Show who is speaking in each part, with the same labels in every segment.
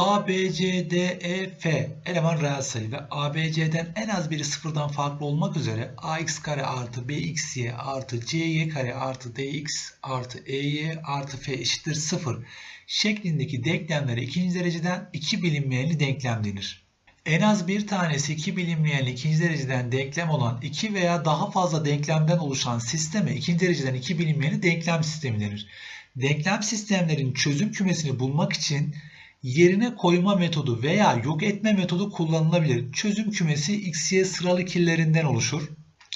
Speaker 1: A, B, C, D, E, F eleman reel sayı ve A, B, C'den en az biri sıfırdan farklı olmak üzere ax kare artı bxy artı cy kare artı dx artı ey artı f eşittir sıfır şeklindeki denklemlere ikinci dereceden iki bilinmeyenli denklem denir. En az bir tanesi iki bilinmeyenli ikinci dereceden denklem olan iki veya daha fazla denklemden oluşan sisteme ikinci dereceden iki bilinmeyenli denklem sistemi denir. Denklem sistemlerin çözüm kümesini bulmak için yerine koyma metodu veya yok etme metodu kullanılabilir. Çözüm kümesi xy sıralı ikililerinden oluşur.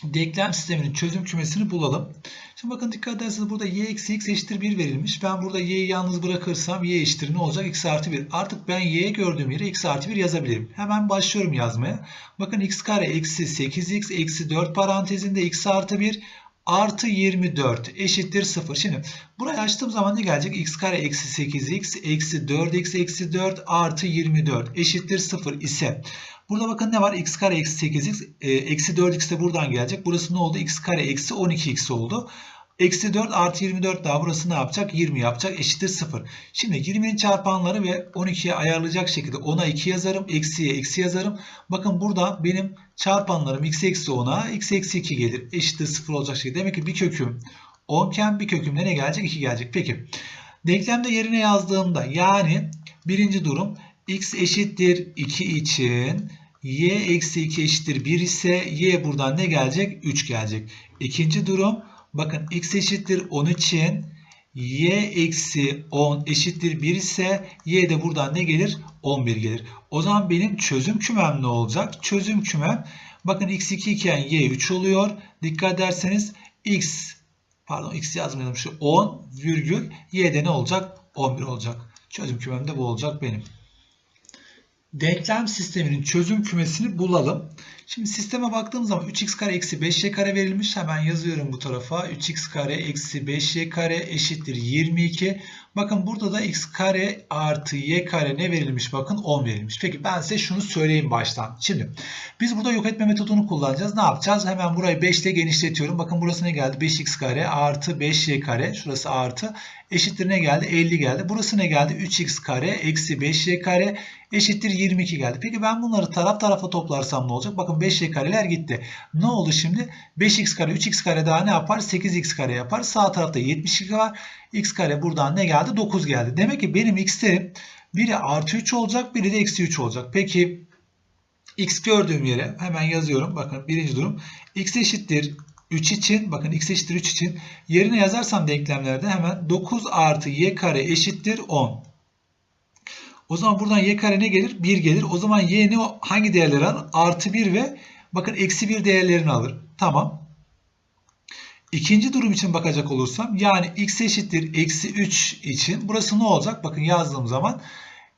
Speaker 1: Denklem sisteminin çözüm kümesini bulalım. Şimdi bakın dikkat ederseniz burada y eksi x eşittir 1 verilmiş. Ben burada y'yi yalnız bırakırsam y eşittir ne olacak? x artı 1. Artık ben y'ye gördüğüm yere x artı 1 yazabilirim. Hemen başlıyorum yazmaya. Bakın x kare eksi 8x eksi 4 parantezinde x artı 1 artı 24 eşittir 0. Şimdi burayı açtığım zaman ne gelecek? x kare eksi 8x eksi 4x eksi 4 artı 24 eşittir 0 ise burada bakın ne var? x kare eksi 8x e, eksi 4x de buradan gelecek. Burası ne oldu? x kare eksi 12x oldu. Eksi 4 artı 24 daha burası ne yapacak? 20 yapacak. Eşittir 0. Şimdi 20'nin çarpanları ve 12'ye ayarlayacak şekilde 10'a 2 yazarım. Eksiye eksi yazarım. Bakın burada benim çarpanlarım x eksi 10'a x eksi 2 gelir. Eşittir 0 olacak şekilde. Demek ki bir köküm 10 iken bir kökümde ne gelecek? 2 gelecek. Peki. Denklemde yerine yazdığımda yani birinci durum x eşittir 2 için y eksi 2 eşittir 1 ise y buradan ne gelecek? 3 gelecek. İkinci durum Bakın x eşittir 10 için y eksi 10 eşittir 1 ise y de buradan ne gelir? 11 gelir. O zaman benim çözüm kümem ne olacak? Çözüm kümem bakın x2 iken y 3 oluyor. Dikkat ederseniz x pardon x yazmayalım şu 10 virgül y de ne olacak? 11 olacak. Çözüm kümem de bu olacak benim. Denklem sisteminin çözüm kümesini bulalım. Şimdi sisteme baktığım zaman 3x kare eksi 5y kare verilmiş. Hemen yazıyorum bu tarafa. 3x kare eksi 5y kare eşittir 22. Bakın burada da x kare artı y kare ne verilmiş? Bakın 10 verilmiş. Peki ben size şunu söyleyeyim baştan. Şimdi biz burada yok etme metodunu kullanacağız. Ne yapacağız? Hemen burayı 5 ile genişletiyorum. Bakın burası ne geldi? 5x kare artı 5y kare. Şurası artı. Eşittir ne geldi? 50 geldi. Burası ne geldi? 3x kare eksi 5y kare eşittir 22 geldi. Peki ben bunları taraf tarafa toplarsam ne olacak? Bakın 5y kareler gitti. Ne oldu şimdi? 5x kare 3x kare daha ne yapar? 8x kare yapar. Sağ tarafta 72 var. x kare buradan ne geldi? 9 geldi. Demek ki benim x'lerim biri artı 3 olacak biri de eksi 3 olacak. Peki x gördüğüm yere hemen yazıyorum. Bakın birinci durum. x eşittir 3 için bakın x eşittir 3 için yerine yazarsam denklemlerde hemen 9 artı y kare eşittir 10. O zaman buradan y kare ne gelir? 1 gelir. O zaman y ne hangi değerleri alır? Artı 1 ve bakın eksi 1 değerlerini alır. Tamam. İkinci durum için bakacak olursam yani x eşittir eksi 3 için burası ne olacak? Bakın yazdığım zaman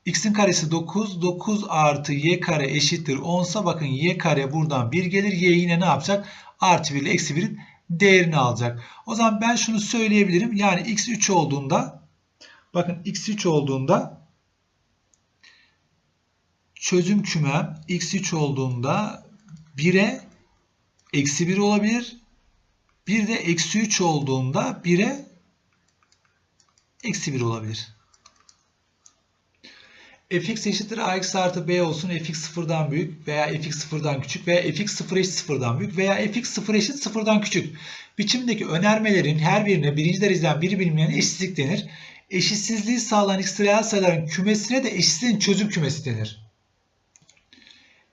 Speaker 1: x'in karesi 9. 9 artı y kare eşittir 10 ise bakın y kare buradan 1 gelir. y yine ne yapacak? Artı 1 ile eksi 1'in değerini alacak. O zaman ben şunu söyleyebilirim. Yani x 3 olduğunda bakın x 3 olduğunda çözüm kümem x3 olduğunda 1'e eksi 1 olabilir. Bir de eksi 3 olduğunda 1'e eksi 1 olabilir. fx eşittir ax artı b olsun fx sıfırdan büyük veya fx sıfırdan küçük veya fx sıfır eşit sıfırdan büyük veya fx sıfır eşit sıfırdan küçük. Biçimdeki önermelerin her birine birinci dereceden biri bilinmeyen eşitlik denir. Eşitsizliği sağlayan x sayıların kümesine de eşitsizliğin çözüm kümesi denir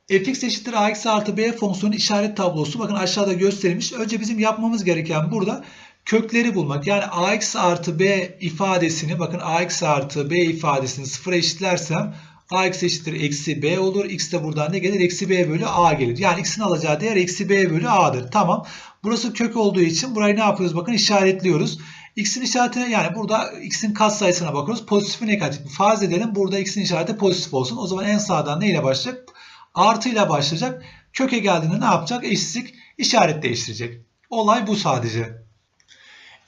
Speaker 1: fx eşittir ax artı b fonksiyonun işaret tablosu bakın aşağıda gösterilmiş. Önce bizim yapmamız gereken burada kökleri bulmak. Yani ax artı b ifadesini bakın ax artı b ifadesini sıfıra eşitlersem ax eşittir eksi b olur. x de buradan ne gelir? Eksi b bölü a gelir. Yani x'in alacağı değer eksi b bölü a'dır. Tamam. Burası kök olduğu için burayı ne yapıyoruz? Bakın işaretliyoruz. X'in işaretine yani burada X'in kat sayısına bakıyoruz. Pozitif mi negatif? Farz edelim burada X'in işareti pozitif olsun. O zaman en sağdan neyle başlayacak? Artıyla başlayacak. Köke geldiğinde ne yapacak? Eşitlik işaret değiştirecek. Olay bu sadece.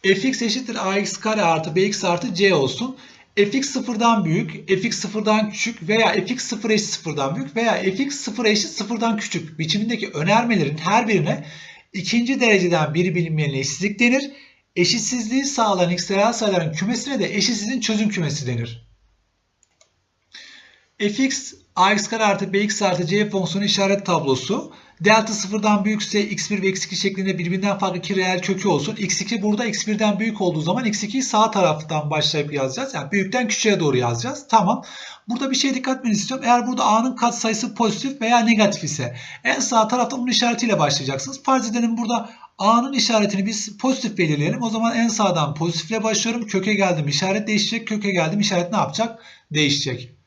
Speaker 1: fx eşittir ax kare artı bx artı c olsun. fx sıfırdan büyük, fx sıfırdan küçük veya fx sıfır eşit sıfırdan büyük veya fx sıfır eşit sıfırdan küçük biçimindeki önermelerin her birine ikinci dereceden biri bilinmeyen eşitsizlik denir. Eşitsizliği sağlayan x sayıların kümesine de eşitsizliğin çözüm kümesi denir fx ax kare artı bx artı c fonksiyonu işaret tablosu. Delta sıfırdan büyükse x1 ve x2 şeklinde birbirinden farklı iki reel kökü olsun. x2 burada x1'den büyük olduğu zaman x2'yi sağ taraftan başlayıp yazacağız. Yani büyükten küçüğe doğru yazacağız. Tamam. Burada bir şey dikkat etmenizi istiyorum. Eğer burada a'nın katsayısı pozitif veya negatif ise en sağ tarafta bunun işaretiyle başlayacaksınız. Farz edelim burada a'nın işaretini biz pozitif belirleyelim. O zaman en sağdan pozitifle başlıyorum. Köke geldim işaret değişecek. Köke geldim işaret ne yapacak? Değişecek.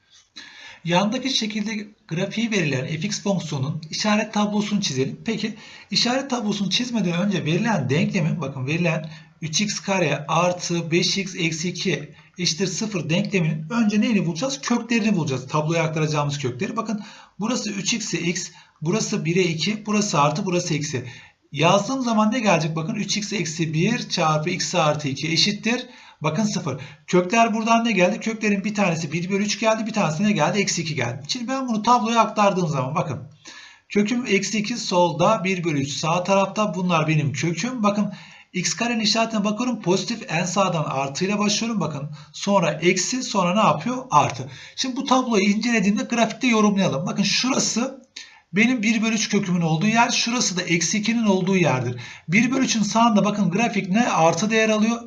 Speaker 1: Yandaki şekilde grafiği verilen fx fonksiyonun işaret tablosunu çizelim. Peki işaret tablosunu çizmeden önce verilen denklemin bakın verilen 3x kare artı 5x eksi 2 eşittir 0 denkleminin önce neyini bulacağız? Köklerini bulacağız. Tabloya aktaracağımız kökleri. Bakın burası 3x'e x, burası 1'e 2, burası artı, burası eksi. Yazdığım zaman ne gelecek? Bakın 3x eksi 1 çarpı x artı 2 eşittir. Bakın 0. Kökler buradan ne geldi? Köklerin bir tanesi 1 bölü 3 geldi. Bir tanesi ne geldi? Eksi 2 geldi. Şimdi ben bunu tabloya aktardığım zaman bakın. Köküm eksi 2 solda 1 bölü 3 sağ tarafta. Bunlar benim köküm. Bakın x karenin işaretine bakıyorum. Pozitif en sağdan artıyla başlıyorum. Bakın sonra eksi sonra ne yapıyor? Artı. Şimdi bu tabloyu incelediğimde grafikte yorumlayalım. Bakın şurası benim 1 bölü 3 kökümün olduğu yer. Şurası da eksi 2'nin olduğu yerdir. 1 bölü 3'ün sağında bakın grafik ne? Artı değer alıyor.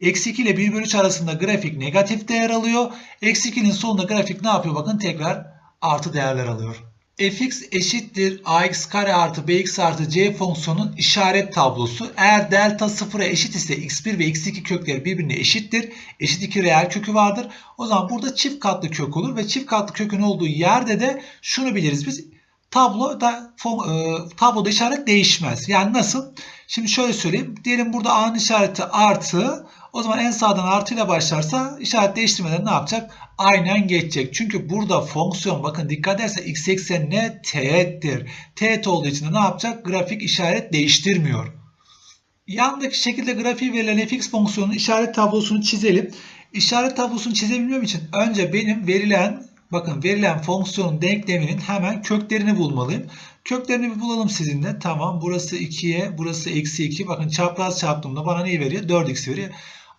Speaker 1: Eksi 2 ile 1 bölü 3 arasında grafik negatif değer alıyor. Eksi 2'nin solunda grafik ne yapıyor? Bakın tekrar artı değerler alıyor. fx eşittir ax kare artı bx artı c fonksiyonun işaret tablosu. Eğer delta sıfıra eşit ise x1 ve x2 kökleri birbirine eşittir. Eşit iki reel kökü vardır. O zaman burada çift katlı kök olur ve çift katlı kökün olduğu yerde de şunu biliriz biz tabloda e, tabloda işaret değişmez. Yani nasıl? Şimdi şöyle söyleyeyim. Diyelim burada A'nın işareti artı. O zaman en sağdan artı ile başlarsa işaret değiştirmeden ne yapacak? Aynen geçecek. Çünkü burada fonksiyon bakın dikkat ederse x eksenine teğettir. Teğet olduğu için de ne yapacak? Grafik işaret değiştirmiyor. Yandaki şekilde grafiği verilen fx fonksiyonunun işaret tablosunu çizelim. İşaret tablosunu çizebilmem için önce benim verilen Bakın verilen fonksiyonun denkleminin hemen köklerini bulmalıyım. Köklerini bir bulalım sizinle. Tamam burası 2'ye burası eksi 2. Bakın çapraz çarptığımda bana neyi veriyor? 4x veriyor.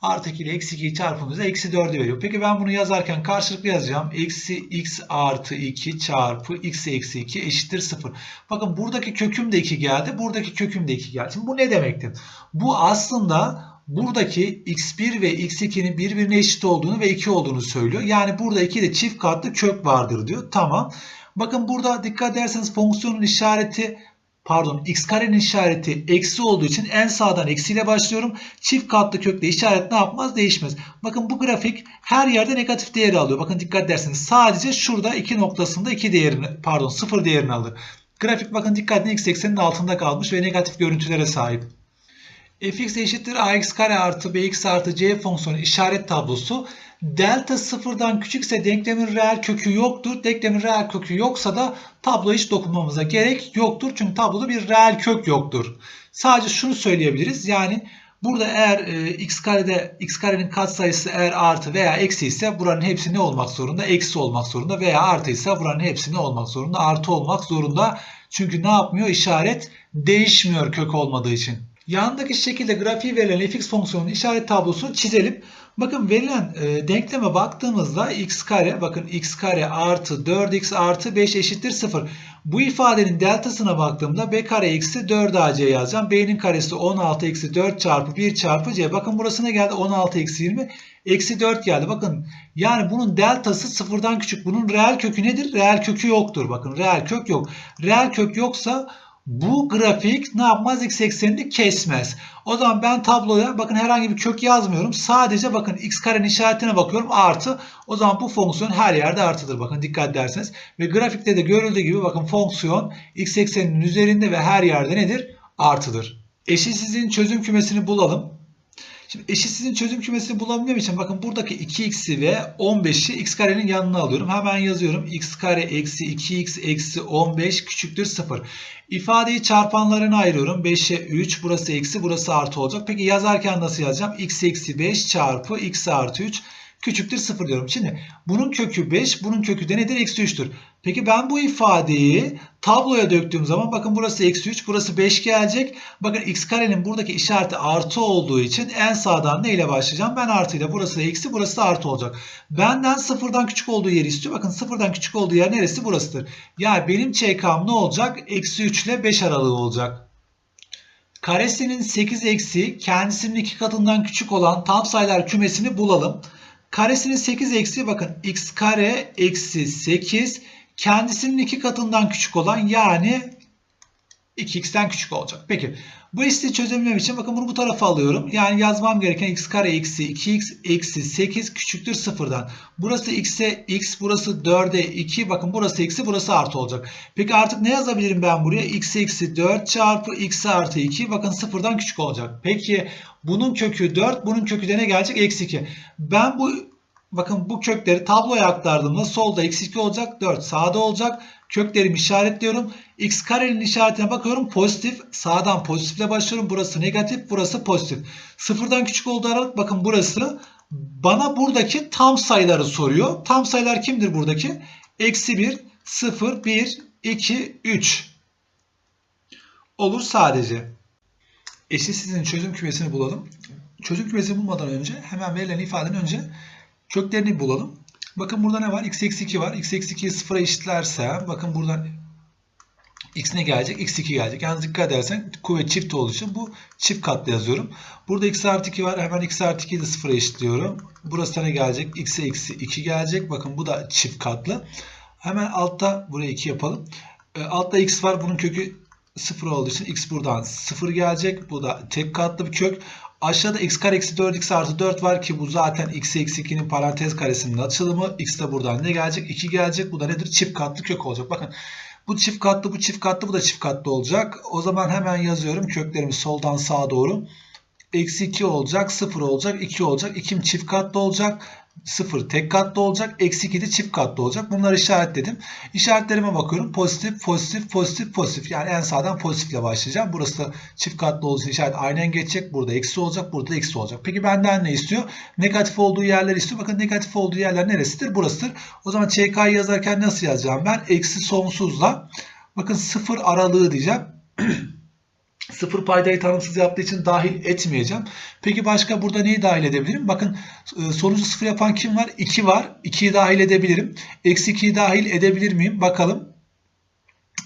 Speaker 1: Artı 2 ile eksi 2'yi çarptığımızda eksi 4'ü veriyor. Peki ben bunu yazarken karşılıklı yazacağım. Eksi x artı 2 çarpı x eksi 2 eşittir 0. Bakın buradaki köküm de 2 geldi. Buradaki köküm de 2 geldi. Şimdi bu ne demektir? Bu aslında buradaki x1 ve x2'nin birbirine eşit olduğunu ve 2 olduğunu söylüyor. Yani burada 2 de çift katlı kök vardır diyor. Tamam. Bakın burada dikkat ederseniz fonksiyonun işareti pardon x karenin işareti eksi olduğu için en sağdan eksiyle başlıyorum. Çift katlı kökle işaret ne yapmaz? Değişmez. Bakın bu grafik her yerde negatif değeri alıyor. Bakın dikkat ederseniz sadece şurada 2 noktasında 2 değerini pardon 0 değerini alır. Grafik bakın dikkatli x eksenin altında kalmış ve negatif görüntülere sahip fx eşittir ax kare artı bx artı c fonksiyonu işaret tablosu. Delta sıfırdan küçükse denklemin reel kökü yoktur. Denklemin reel kökü yoksa da tabloya hiç dokunmamıza gerek yoktur. Çünkü tabloda bir reel kök yoktur. Sadece şunu söyleyebiliriz. Yani burada eğer e, x karede x karenin katsayısı eğer artı veya eksi ise buranın hepsi ne olmak zorunda? Eksi olmak zorunda veya artı ise buranın hepsi ne olmak zorunda? Artı olmak zorunda. Çünkü ne yapmıyor? İşaret değişmiyor kök olmadığı için. Yandaki şekilde grafiği verilen fx fonksiyonunun işaret tablosunu çizelim. Bakın verilen e, denkleme baktığımızda x kare bakın x kare artı 4x artı 5 eşittir 0. Bu ifadenin deltasına baktığımda b kare eksi 4ac yazacağım. b'nin karesi 16 eksi 4 çarpı 1 çarpı c. Bakın burası ne geldi? 16 eksi 20 eksi 4 geldi. Bakın yani bunun deltası sıfırdan küçük. Bunun reel kökü nedir? Reel kökü yoktur. Bakın reel kök yok. Reel kök yoksa bu grafik ne yapmaz? X eksenini kesmez. O zaman ben tabloya bakın herhangi bir kök yazmıyorum. Sadece bakın x karenin işaretine bakıyorum artı. O zaman bu fonksiyon her yerde artıdır. Bakın dikkat ederseniz. Ve grafikte de görüldüğü gibi bakın fonksiyon x ekseninin üzerinde ve her yerde nedir? Artıdır. Eşitsizliğin çözüm kümesini bulalım. Şimdi eşitsizliğin çözüm kümesini bulabilmem için bakın buradaki 2x'i ve 15'i x karenin yanına alıyorum. Hemen yazıyorum. x kare eksi 2x eksi 15 küçüktür 0. İfadeyi çarpanlarına ayırıyorum. 5'e 3 burası eksi burası artı olacak. Peki yazarken nasıl yazacağım? x eksi 5 çarpı x artı 3 küçüktür 0 diyorum. Şimdi bunun kökü 5, bunun kökü de nedir? Eksi 3'tür. Peki ben bu ifadeyi tabloya döktüğüm zaman bakın burası eksi 3, burası 5 gelecek. Bakın x karenin buradaki işareti artı olduğu için en sağdan ne ile başlayacağım? Ben artıyla burası da eksi, burası da artı olacak. Benden sıfırdan küçük olduğu yeri istiyor. Bakın sıfırdan küçük olduğu yer neresi? Burasıdır. Yani benim ÇK'm ne olacak? Eksi 3 ile 5 aralığı olacak. Karesinin 8 eksi kendisinin iki katından küçük olan tam sayılar kümesini bulalım. Karesinin 8 eksi bakın x kare eksi 8 kendisinin iki katından küçük olan yani 2x'ten küçük olacak. Peki bu eşitliği çözebilmem için bakın bunu bu tarafa alıyorum. Yani yazmam gereken x kare eksi 2x eksi 8 küçüktür sıfırdan. Burası x'e x burası 4'e 2 bakın burası eksi burası artı olacak. Peki artık ne yazabilirim ben buraya? x eksi 4 çarpı x artı 2 bakın sıfırdan küçük olacak. Peki bunun kökü 4 bunun kökü de ne gelecek? Eksi 2. Ben bu bakın bu kökleri tabloya aktardığımda solda eksi 2 olacak 4 sağda olacak. Köklerimi işaretliyorum. X karenin işaretine bakıyorum. Pozitif. Sağdan pozitifle başlıyorum. Burası negatif. Burası pozitif. Sıfırdan küçük olduğu aralık bakın burası. Bana buradaki tam sayıları soruyor. Tam sayılar kimdir buradaki? Eksi 1, 0, 1, 2, 3. Olur sadece. Eşitsizliğin çözüm kümesini bulalım. Çözüm kümesini bulmadan önce hemen verilen ifadenin önce köklerini bulalım. Bakın burada ne var? x eksi 2 var. x eksi 2'yi sıfıra eşitlerse bakın buradan x ne gelecek? x2 gelecek. Yalnız dikkat edersen kuvvet çift olduğu için bu çift katlı yazıyorum. Burada x artı 2 var. Hemen x artı 2'yi de sıfıra eşitliyorum. Burası ne gelecek? x eksi 2 gelecek. Bakın bu da çift katlı. Hemen altta buraya 2 yapalım. E, altta x var. Bunun kökü 0 olduğu için x buradan 0 gelecek. Bu da tek katlı bir kök. Aşağıda x kare eksi 4 x artı 4 var ki bu zaten x eksi 2'nin parantez karesinin açılımı. x de buradan ne gelecek? 2 gelecek. Bu da nedir? Çift katlı kök olacak. Bakın bu çift katlı, bu çift katlı, bu da çift katlı olacak. O zaman hemen yazıyorum köklerimi soldan sağa doğru. Eksi 2 olacak, 0 olacak, 2 olacak. 2'm çift katlı olacak. 0 tek katlı olacak. Eksi 2 de çift katlı olacak. Bunları işaretledim. İşaretlerime bakıyorum. Pozitif, pozitif, pozitif, pozitif. Yani en sağdan pozitifle başlayacağım. Burası da çift katlı olduğu işaret aynen geçecek. Burada eksi olacak. Burada da eksi olacak. Peki benden ne istiyor? Negatif olduğu yerler istiyor. Bakın negatif olduğu yerler neresidir? Burasıdır. O zaman ÇK'yı yazarken nasıl yazacağım ben? Eksi sonsuzla. Bakın 0 aralığı diyeceğim. Sıfır paydayı tanımsız yaptığı için dahil etmeyeceğim. Peki başka burada neyi dahil edebilirim? Bakın e, sonucu sıfır yapan kim var? 2 var. 2'yi dahil edebilirim. Eksi 2'yi dahil edebilir miyim? Bakalım.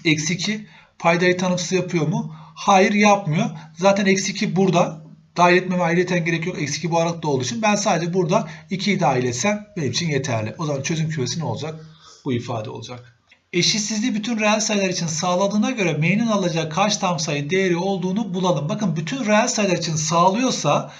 Speaker 1: Eksi 2 paydayı tanımsız yapıyor mu? Hayır yapmıyor. Zaten eksi 2 burada. Dahil etmeme ayrıyeten gerek yok. Eksi 2 bu aralıkta olduğu için. Ben sadece burada 2'yi dahil etsem benim için yeterli. O zaman çözüm kümesi ne olacak? Bu ifade olacak. Eşitsizliği bütün reel sayılar için sağladığına göre m'nin alacağı kaç tam sayı değeri olduğunu bulalım. Bakın bütün reel sayılar için sağlıyorsa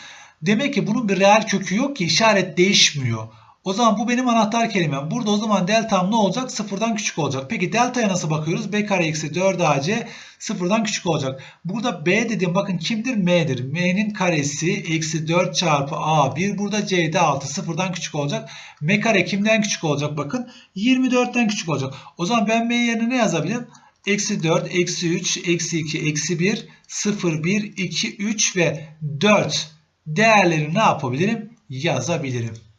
Speaker 1: demek ki bunun bir reel kökü yok ki işaret değişmiyor. O zaman bu benim anahtar kelimem. Burada o zaman deltam ne olacak? Sıfırdan küçük olacak. Peki deltaya nasıl bakıyoruz? b kare eksi 4ac sıfırdan küçük olacak. Burada b dediğim bakın kimdir? m'dir. m'nin karesi eksi 4 çarpı a1. Burada c'de 6 sıfırdan küçük olacak. m kare kimden küçük olacak? Bakın 24'ten küçük olacak. O zaman ben m yerine ne yazabilirim? Eksi 4, eksi 3, eksi 2, eksi 1, 0, 1, 2, 3 ve 4 değerlerini ne yapabilirim? Yazabilirim.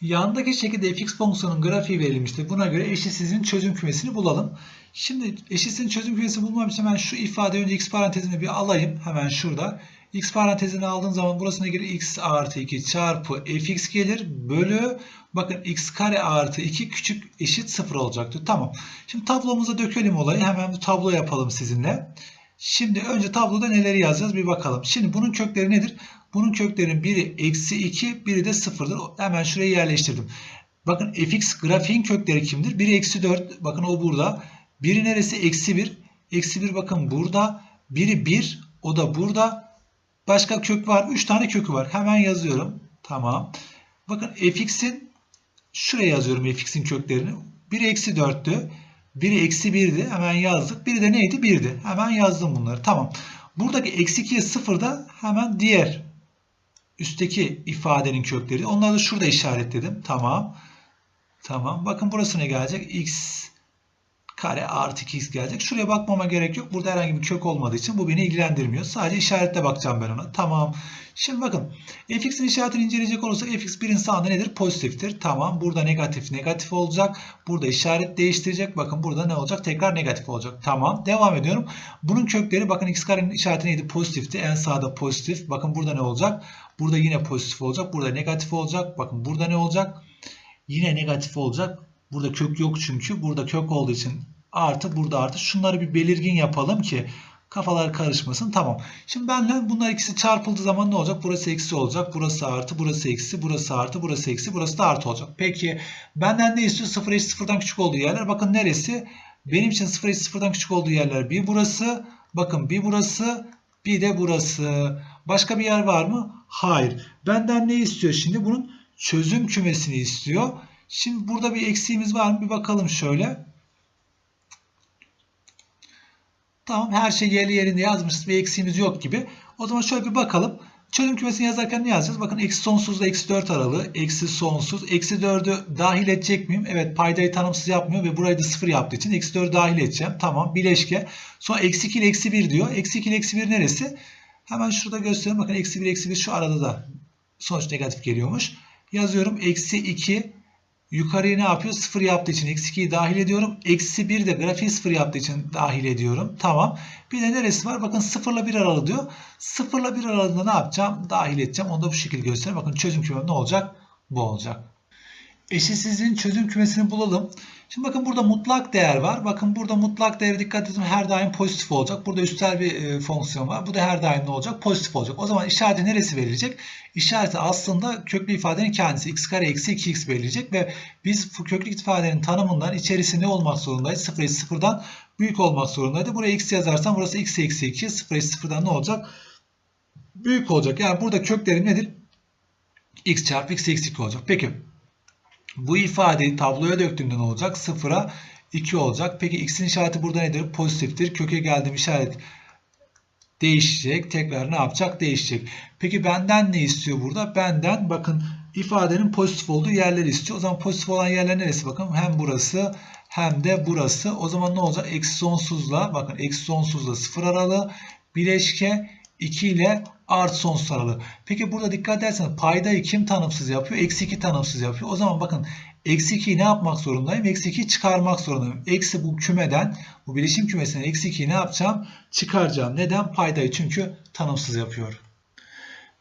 Speaker 1: Yandaki şekilde fx fonksiyonun grafiği verilmiştir. Buna göre eşitsizliğin çözüm kümesini bulalım. Şimdi eşitsizliğin çözüm kümesini bulmam için hemen şu ifade önce x parantezini bir alayım. Hemen şurada. x parantezini aldığım zaman burasına göre x artı 2 çarpı fx gelir. Bölü bakın x kare artı 2 küçük eşit 0 olacaktır. Tamam. Şimdi tablomuza dökelim olayı. Hemen bir tablo yapalım sizinle. Şimdi önce tabloda neleri yazacağız bir bakalım. Şimdi bunun kökleri nedir? Bunun köklerinin biri eksi 2, biri de 0'dır. Hemen şuraya yerleştirdim. Bakın fx grafiğin kökleri kimdir? Biri eksi 4. Bakın o burada. Biri neresi? Eksi 1. Eksi 1 bakın burada. Biri 1. O da burada. Başka kök var. 3 tane kökü var. Hemen yazıyorum. Tamam. Bakın fx'in şuraya yazıyorum fx'in köklerini. Biri eksi 4'tü. Biri eksi 1'di. Hemen yazdık. Biri de neydi? 1'di. Hemen yazdım bunları. Tamam. Buradaki eksi 2'ye 0 da hemen diğer üstteki ifadenin kökleri. Onları da şurada işaretledim. Tamam. Tamam. Bakın burası ne gelecek? X kare artı 2x gelecek. Şuraya bakmama gerek yok. Burada herhangi bir kök olmadığı için bu beni ilgilendirmiyor. Sadece işaretle bakacağım ben ona. Tamam. Şimdi bakın fx'in işaretini inceleyecek olursak fx birin sağında nedir? Pozitiftir. Tamam. Burada negatif negatif olacak. Burada işaret değiştirecek. Bakın burada ne olacak? Tekrar negatif olacak. Tamam. Devam ediyorum. Bunun kökleri bakın x karenin işareti neydi? Pozitifti. En sağda pozitif. Bakın burada ne olacak? Burada yine pozitif olacak. Burada negatif olacak. Bakın burada ne olacak? Yine negatif olacak. Burada kök yok çünkü. Burada kök olduğu için artı burada artı. Şunları bir belirgin yapalım ki kafalar karışmasın. Tamam. Şimdi benle bunlar ikisi çarpıldığı zaman ne olacak? Burası eksi olacak. Burası artı. Burası eksi. Burası artı. Burası eksi. Burası da artı olacak. Peki benden ne istiyor? 0 eşit sıfırdan küçük olduğu yerler. Bakın neresi? Benim için 0 eşit sıfırdan küçük olduğu yerler bir burası. Bakın bir burası. Bir de burası. Başka bir yer var mı? Hayır. Benden ne istiyor şimdi? Bunun çözüm kümesini istiyor. Şimdi burada bir eksiğimiz var mı? Bir bakalım şöyle. Tamam her şey yerli yerinde yazmışız. Bir eksiğimiz yok gibi. O zaman şöyle bir bakalım. Çözüm kümesini yazarken ne yazacağız? Bakın eksi sonsuzla eksi 4 aralığı. Eksi sonsuz. Eksi 4'ü dahil edecek miyim? Evet paydayı tanımsız yapmıyor ve burayı da 0 yaptığı için eksi 4'ü dahil edeceğim. Tamam bileşke. Sonra eksi 2 ile eksi 1 diyor. Eksi 2 ile eksi 1 neresi? Hemen şurada göstereyim. Bakın eksi 1 eksi 1 şu arada da sonuç negatif geliyormuş. Yazıyorum. Eksi 2 Yukarıyı ne yapıyor? 0 yaptığı için eksi 2'yi dahil ediyorum. Eksi 1 de grafiği 0 yaptığı için dahil ediyorum. Tamam. Bir de neresi var? Bakın 0 ile 1 aralığı diyor. 0 ile 1 aralığında ne yapacağım? Dahil edeceğim. Onu da bu şekilde göstereyim. Bakın çözüm kümem ne olacak? Bu olacak. Eşitsizliğin çözüm kümesini bulalım. Şimdi bakın burada mutlak değer var. Bakın burada mutlak değere dikkat edin her daim pozitif olacak. Burada üstel bir e, fonksiyon var. Bu da her daim ne olacak? Pozitif olacak. O zaman işareti neresi verilecek? İşareti aslında köklü ifadenin kendisi. x kare eksi 2x verilecek ve biz bu köklü ifadenin tanımından içerisi ne olmak zorundayız? 0 eksi 0'dan büyük olmak zorundaydı. Buraya x yazarsam burası x eksi 2. 0 eksi 0'dan ne olacak? Büyük olacak. Yani burada köklerim nedir? x çarpı x eksi 2 olacak. Peki bu ifadeyi tabloya döktüğümde ne olacak? 0'a 2 olacak. Peki x'in işareti burada nedir? Pozitiftir. Köke geldim işaret değişecek. Tekrar ne yapacak? Değişecek. Peki benden ne istiyor burada? Benden bakın ifadenin pozitif olduğu yerleri istiyor. O zaman pozitif olan yerler neresi? Bakın hem burası hem de burası. O zaman ne olacak? Eksi sonsuzla bakın eksi sonsuzla 0 aralığı bileşke 2 ile artı sonsuz aralığı. Peki burada dikkat ederseniz paydayı kim tanımsız yapıyor? Eksi 2 tanımsız yapıyor. O zaman bakın eksi 2'yi ne yapmak zorundayım? Eksi 2'yi çıkarmak zorundayım. Eksi bu kümeden bu bilişim kümesinden eksi 2'yi ne yapacağım? Çıkaracağım. Neden? Paydayı çünkü tanımsız yapıyor.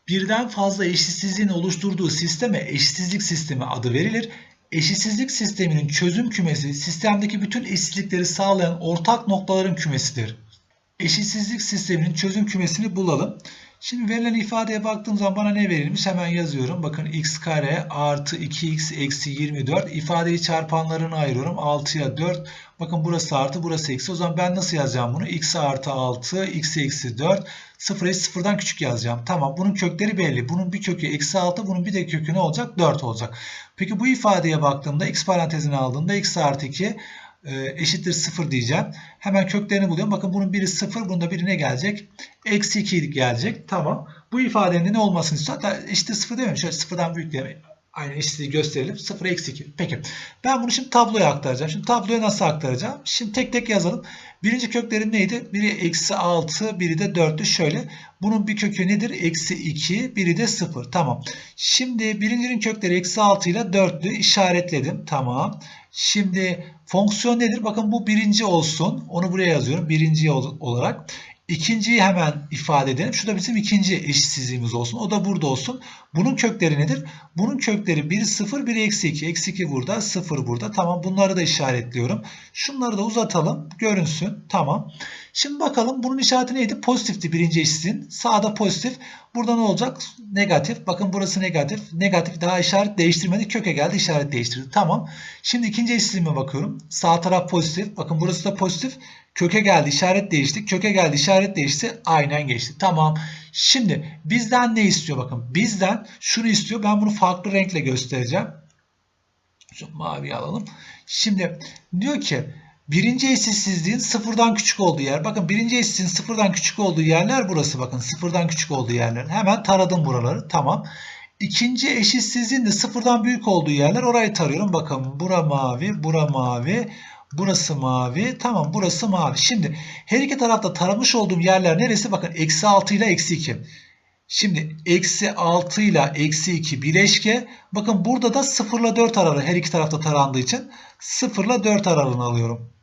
Speaker 1: Birden fazla eşitsizliğin oluşturduğu sisteme eşitsizlik sistemi adı verilir. Eşitsizlik sisteminin çözüm kümesi sistemdeki bütün eşitsizlikleri sağlayan ortak noktaların kümesidir. Eşitsizlik sisteminin çözüm kümesini bulalım. Şimdi verilen ifadeye baktığım zaman bana ne verilmiş? Hemen yazıyorum. Bakın x kare artı 2x eksi 24. İfadeyi çarpanlarını ayırıyorum. 6'ya 4. Bakın burası artı burası eksi. O zaman ben nasıl yazacağım bunu? x artı 6 x eksi 4. 0 eksi 0'dan küçük yazacağım. Tamam bunun kökleri belli. Bunun bir kökü eksi 6. Bunun bir de kökü ne olacak? 4 olacak. Peki bu ifadeye baktığımda x parantezini aldığımda x artı 2 eşittir 0 diyeceğim. Hemen köklerini buluyorum. Bakın bunun biri 0, bunda biri ne gelecek? Eksi 2 gelecek. Tamam. Bu ifadenin ne olmasını istiyor? Hatta eşittir 0 dememiş. Şöyle 0'dan büyük diyelim. Aynı eşitliği gösterelim. 0 eksi 2. Peki. Ben bunu şimdi tabloya aktaracağım. Şimdi tabloya nasıl aktaracağım? Şimdi tek tek yazalım. Birinci köklerim neydi? Biri eksi 6, biri de 4'tü. Şöyle. Bunun bir kökü nedir? Eksi 2, biri de 0. Tamam. Şimdi birincinin kökleri eksi 6 ile 4'lü işaretledim. Tamam. Şimdi fonksiyon nedir? Bakın bu birinci olsun. Onu buraya yazıyorum. Birinci olarak. İkinciyi hemen ifade edelim. Şu da bizim ikinci eşitsizliğimiz olsun. O da burada olsun. Bunun kökleri nedir? Bunun kökleri 1, 0, 1, eksi 2. Eksi 2 burada, 0 burada. Tamam bunları da işaretliyorum. Şunları da uzatalım. Görünsün. Tamam. Şimdi bakalım bunun işareti neydi? Pozitifti birinci eşitsizliğin. Sağda pozitif. Burada ne olacak? Negatif. Bakın burası negatif. Negatif daha işaret değiştirmedi. Köke geldi işaret değiştirdi. Tamam. Şimdi ikinci eşitsizliğime bakıyorum. Sağ taraf pozitif. Bakın burası da pozitif. Köke geldi işaret değişti. Köke geldi işaret değişti. Aynen geçti. Tamam. Şimdi bizden ne istiyor bakın. Bizden şunu istiyor. Ben bunu farklı renkle göstereceğim. Şu mavi alalım. Şimdi diyor ki birinci eşitsizliğin sıfırdan küçük olduğu yer. Bakın birinci eşitsizliğin sıfırdan küçük olduğu yerler burası. Bakın sıfırdan küçük olduğu yerler. Hemen taradım buraları. Tamam. İkinci eşitsizliğin de sıfırdan büyük olduğu yerler orayı tarıyorum. Bakın bura mavi, bura mavi. Burası mavi. Tamam burası mavi. Şimdi her iki tarafta taramış olduğum yerler neresi? Bakın eksi 6 ile eksi 2. Şimdi eksi 6 ile eksi 2 bileşke. Bakın burada da 0 ile 4 aralığı her iki tarafta tarandığı için 0 ile 4 aralığını alıyorum.